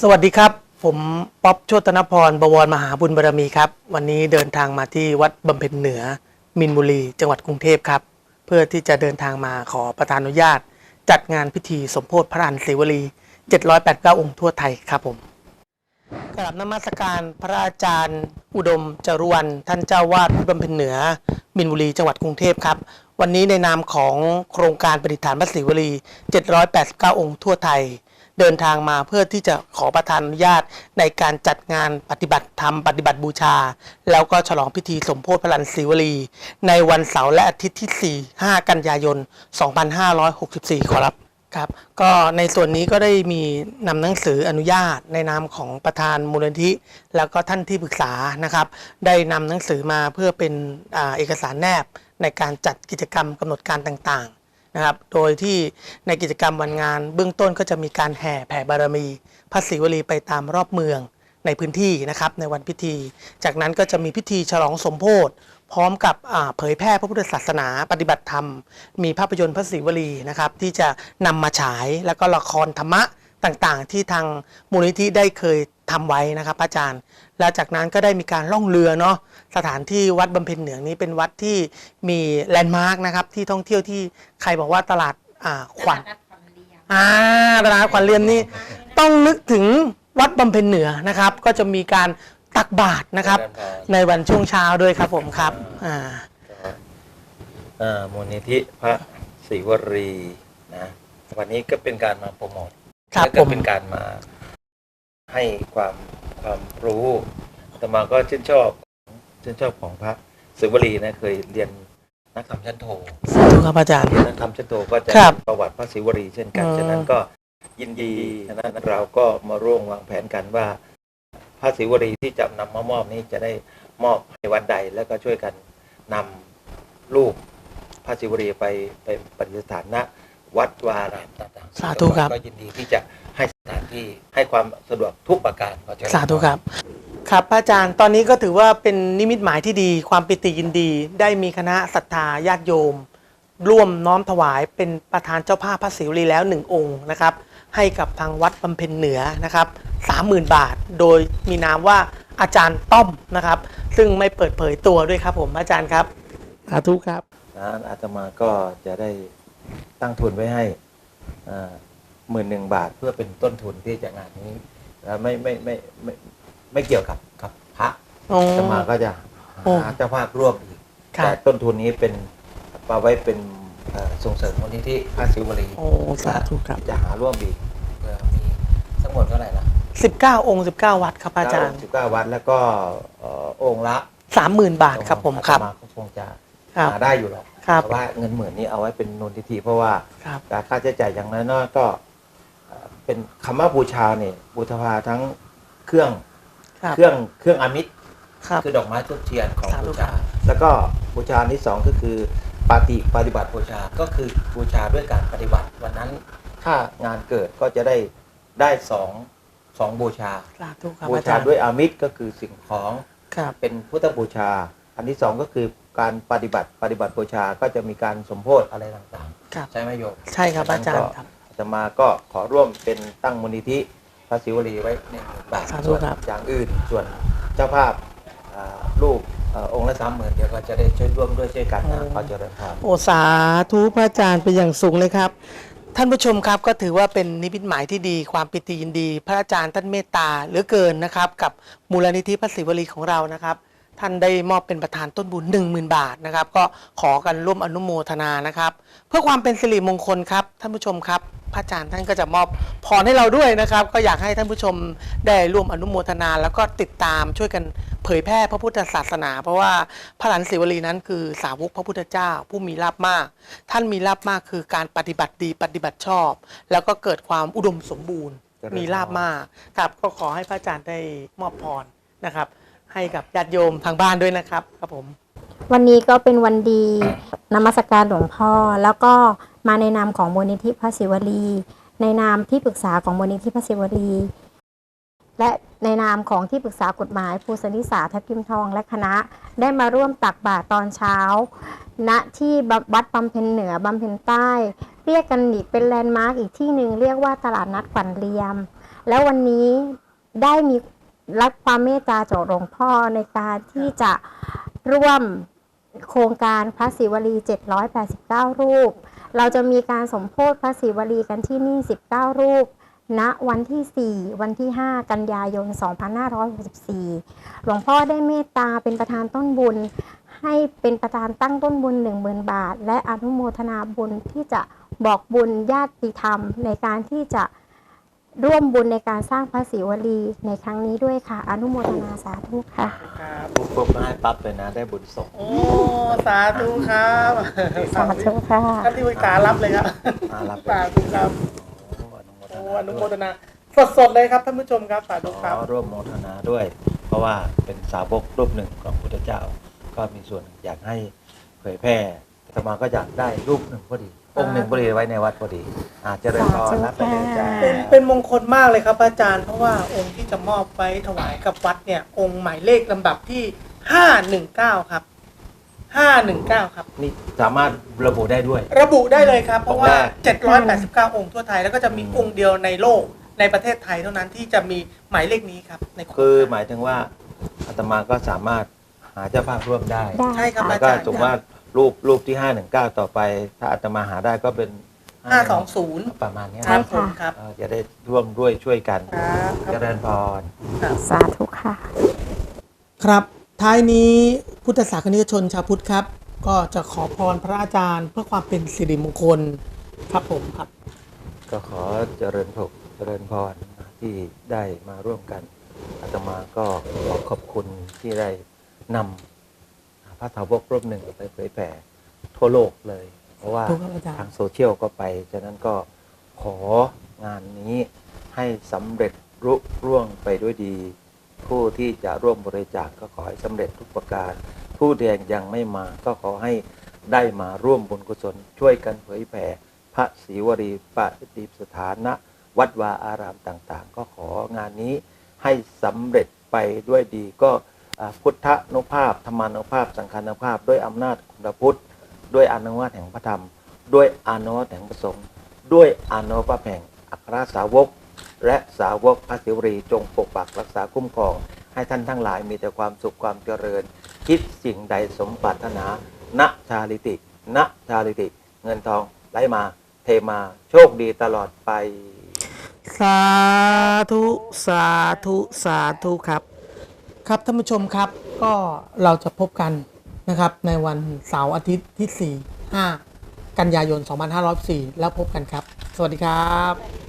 สวัสดีครับ ผมป๊อบโชตนพรบวรมหาบุญบารมีครับ วันนี้เดินทางมาที่วัดบำเพ็ญเหนือ มินบุรี จังหวัดกรุงเทพครับ เพื่อที่จะเดินทางมาขอประทานอนุญาต จัดงานพิธีสมโพธิพระรันศรีวลี 789 องค์ทั่วไทยครับผมกราบนมัสการพระอาจารย์ อุดมจรุวันท่านเจ้าวาดวัดบำเพ็ญเหนือ มินบุรีจังหวัดกรุงเทพครับ วันนี้ในนามของโครงการปฏิฐานพระศรีวลี 789 องค์ทั่วไทย เดินทางมาเพื่อที่จะขอประทานอนุญาตในการจัดงานปฏิบัติธรรมปฏิบัติบูชา แล้วก็ฉลองพิธีสมโพธิพลันศรีวลี ในวันเสาร์และอาทิตย์ที่ 4 5 กันยายน 2564 ขอรับครับก็ในส่วนนี้ก็ได้มีนำหนังสืออนุญาตในนามของประธานมูลนิธิ แล้วก็ท่านที่ปรึกษานะครับ ได้นำหนังสือมาเพื่อเป็นอเอกสารแนบ ในการจัดกิจกรรมกำหนดการต่างๆนะครับ โดยที่ในกิจกรรมวันงาน เบื้องต้นก็จะมีการแห่แผ่บารมีพระศิวลีไปตามรอบเมืองในพื้นที่นะครับในวันพิธี จากนั้นก็จะมีพิธีฉลองสมโพธิพร้อมกับเผยแพร่พระพุทธศาสนาปฏิบัติธรรม มีภาพยนตร์พระศิวลีนะครับที่จะนำมาฉายแล้วก็ละครธรรมะ ต่างๆ ที่ทางมูลนิธิได้เคยทำไว้นะครับอาจารย์ แล้วจากนั้นก็ได้มีการล่องเรือเนาะสถานที่วัดบำเพ็ญเหนือนี้เป็นวัดที่มีแลนด์มาร์กนะครับที่ท่องเที่ยวที่ใครบอกว่าตลาดอ่าขวัญอ่าตลาดขวัญเรียนนี่ต้องนึกถึงวัดบำเพ็ญเหนือนะครับ ก็จะมีการตักบาตรนะครับ ในวันช่วงเช้าด้วยครับผมครับอ่าอ่ามูลนิธิพระศรีวรีนะวันนี้ก็เป็นการมาโปรโมท ครับและผก็มเป็นการมา ให้ความความรู้แต่มาก็ชื่นชอบชื่นชอบของพระศรีวรีนะเคยเรียนนักธรรมชั้นโทสาธุครับอาจารย์เรียนนักธรรมชั้นโทก็จะครับเรียนประวัติพระศรีวรีเช่นกันอืมฉะนั้นก็ยินดีฉะนั้นเราก็มาร่วมวางแผนกันว่าพระศรีวรีที่จะนำมามอบนี้จะได้มอบให้วันใดแล้วก็ช่วยกันนำรูปพระศรีวรีไปไปปฏิสถานณ วัดวารามต่างๆสาธุครับ ก็ยินดีที่จะให้สถานที่ให้ความสะดวกทุกประการขอเชิญ สาธุครับ ครับพระอาจารย์ตอนนี้ก็ถือว่าเป็นนิมิตหมายที่ดี ความปิติยินดี ได้มีคณะศรัทธาญาติโยม ร่วมน้อมถวายเป็นประธานเจ้าภาพพระศิวลีแล้วหนึ่งองค์นะครับ ให้กับทางวัดบำเพ็ญเหนือนะครับสามหมื่นบาท โดยมีนามว่าอาจารย์ต้อมนะครับ ซึ่งไม่เปิดเผยตัวด้วยครับผมอาจารย์ครับสาธุครับ นะอาตมาก็จะได้ ตั้งทุนไว้ให้หมื่นหนึ่งบาทเพื่อเป็นต้นทุนที่จะงานนี้แล้วไม่ไม่ไม่ไม่ไม่เกี่ยวกับกับพระอ๋ออาตมาก็จะโอ้หาเจ้าภาพร่วมอีกครับแต่ต้นทุนนี้เป็นมาไว้เป็นเอ่อส่งเสริมมูลนิธิพระศิวลีโอ้สาธุครับจะหาร่วมอีกเพื่อมีทั้งหมดเท่าไหร่ละ19องค์19วัดครับอาจารย์สิบเก้าวัดแล้วก็เอ่อองค์ละ30,000บาทครับผมครับอาตมาก็คงจะครับหาได้อยู่หรอก ครับแต่ว่าเงินหมื่นนี้เอาไว้เป็นมูลนิธิเพราะว่าครับการค่าใช้จ่ายอย่างน้อยๆก็เอ่อเป็นคำว่าบูชาเนี่ยบูชาทั้งเครื่องครับ เครื่องเครื่องอามิตรครับ คือดอกไม้ทุกเทียนของสาธุบูครัชาบแล้วก็บูชาอันที่สองก็คือปาฏิปฏิบัติบูชาก็คือบูชาด้วยการปฏิบัติวันนั้นถ้างานเกิดก็จะได้ได้สองสองบูชา สาธุครับบูอาชาจารย์ด้วยอามิตรก็คือสิ่งของครับ เป็นพุทธบูชา อันที่สองก็คือ การปฏิบัติปฏิบัติบูชาก็จะมีการสมโพธิอะไรต่างครับ ๆ ใช่ไหมโยมใช่ครับอาจารย์ครับ อาตมาก็ขอร่วมเป็นตั้งมูลนิธิพระศิวลีไว้หนึ่งหมื่นบาทสาธุส่วนครับ อย่างอื่นส่วนเจ้าภาพอ่ารูปเอ่อองค์ละสามหมื่นเดี๋ยวก็จะได้ช่วยร่วมด้วยช่วยกันนะขอเจริญพร โอสาธุพระอาจารย์เป็นอย่างสูงเลยครับ ท่านผู้ชมครับก็ถือว่าเป็นนิมิตหมายที่ดี ความปิติยินดี พระอาจารย์ท่านเมตตาเหลือเกินนะครับ กับมูลนิธิพระศิวลีของเรานะครับ ท่านได้มอบเป็นประธานต้นบุญ 1 0,000 บาทนะครับ ก็ขอกันร่วมอนุโมทนานะครับ เพื่อความเป็นสิริมงคลครับ ท่านผู้ชมครับ พระอาจารย์ท่านก็จะมอบพรให้เราด้วยนะครับ ก็อยากให้ท่านผู้ชมได้ร่วมอนุโมทนา แล้วก็ติดตามช่วยกันเผยแพร่พระพุทธศาสนา เพราะว่าพระหลานศิวลีนั้นคือสาวกพระพุทธเจ้า ผู้มีลาภมาก ท่านมีลาภมากคือการปฏิบัติดีปฏิบัติชอบ แล้วก็เกิดความอุดมสมบูรณ์ มีลาภมากครับก็ขอให้พระอาจารย์ได้มอบพรนะครับ ให้กับญาติโยมทางบ้านด้วยนะครับครับผม วันนี้ก็เป็นวันดีนมัสการหลวงพ่อ แล้วก็มาในนามของมูลนิธิพระศิวลี ในนามที่ปรึกษาของมูลนิธิพระศิวลี และในนามของที่ปรึกษากฎหมายภูสนิสาทัพทิมทองและคณะ ได้มาร่วมตักบาตรตอนเช้า ณที่วัดบำเพ็ญเหนือบำเพ็ญใต้ เรียกกันอีกเป็นแลนด์มาร์กอีกที่หนึ่งเรียกว่าตลาดนัดขวัญเรียม แล้ววันนี้ได้มี รับความเมตตาจากหลวงพ่อในการที่จะร่วมโครงการพระศิวลี 789 รูป เราจะมีการสมโพธิพระศิวลีกันที่นี่ 19 รูปณวันที่ 4 วันที่ 5 กันยายน 2564 หลวงพ่อได้เมตตาเป็นประธานต้นบุญ ให้เป็นประธานตั้งต้นบุญ 10,000 บาท และอนุโมทนาบุญที่จะบอกบุญญาติธรรมในการที่จะ ร่วมบุญในการสร้างพระศิวลีในครั้งนี้ด้วยค่ะ อนุโมทนาสาธุค่ะ ครับปุ๊บปุ๊บมาให้ปั๊บเลยนะได้บุญส่งโอ้สาธุครับสาธุค่ะท่านที่ปรึกษารับเลยครับมารับสาธุครับโอ้อนุโมทโอ้นาอนุโมด้วยทนาสดๆเลยครับท่านผู้ชมครับสาธุครับขอร่วมโมทนาด้วย เพราะว่าเป็นสาวกรูปหนึ่งของพุทธเจ้า ก็มีส่วนอยากให้เผยแพร่อาตมาก็อยากได้รูปหนึ่งพอดี องค์หนึ่งพอดีไว้ในวัดพอดีอาจจะเริญพรรับไปเลยจ้าเป็นเป็นมงคลมากเลยครับอาจารย์ เพราะว่าองค์ที่จะมอบไว้ถวายกับวัดเนี่ย องค์หมายเลขลำดับที่ห้าหนึ่งเก้าครับห้าหนึ่งเก้าครับ นี่สามารถระบุได้ด้วย ระบุได้เลยครับ เพราะว่าองค์แรก789 องค์ทั่วไทย แล้วก็จะมีอืมองค์เดียวในโลกในประเทศไทยเท่านั้นที่จะมีหมายเลขนี้ครับในโรงคือการหมายถึงว่าอาตมาก็สามารถหาเจ้าภาพร่วมได้ได้ใช่ครับแล้อาวก็จารย์สมมติว่า รูปรูปที่ 519 ต่อไป ถ้าอาตมาหาได้ก็เป็น520ประมาณเนี้ยใช่ครับผมครับเอ่อจะได้ร่วมด้วยช่วยกันครับเจริญพร สาธุค่ะ ครับ ท้ายนี้พุทธศาสนิกชนชาวพุทธครับ ก็จะขอพรพระอาจารย์เพื่อความเป็นสิริมงคลครับผมครับ ก็ขอเจริญพรเจริญพรที่ได้มาร่วมกันอาตมาก็ขอขอบคุณที่ได้นำ พระสาวกรูปหนึ่งไปเผยแผ่ทั่วโลกเลย เพราะว่าถูกครับอาจารย์ทางโซเชียลก็ไปฉะนั้นก็ของานนี้ให้สำเร็จรุร่วงไปด้วยดี ผู้ที่จะร่วมบริจาคก็ขอให้สำเร็จทุกประการ ผู้แดงยังไม่มาก็ขอให้ได้มาร่วมบุญกุศล ช่วยกันเผยแผ่พระศรีวรีปฏิสถานะ วัดวาอารามต่างๆ ก็ของานนี้ให้สำเร็จไปด้วยดีก็อ่า พุทธนุภาพธรรมานุภาพ สังฆานุภาพ ด้วยอำนาจคุณพุทธ ด้วยอนุวัตแห่งพระธรรม ด้วยอนุวัตแห่งพระสงฆ์ด้วยอนุวัตแห่งอัครสาวก และสาวกพระศิวรีจงปกปักรักษาคุ้มครอง ให้ท่านทั้งหลายมีแต่ความสุขความเจริญ คิดสิ่งใดสมปรารถนาณชาลิติณชาลิติ เงินทองไหลมาเทมาโชคดีตลอดไป สาธุ สาธุ สาธุครับ ครับท่านผู้ชมครับก็เราจะพบกันนะครับในวันเสาร์อาทิตย์ที่ 4 5 กันยายน 2504 แล้วพบกันครับ สวัสดีครับ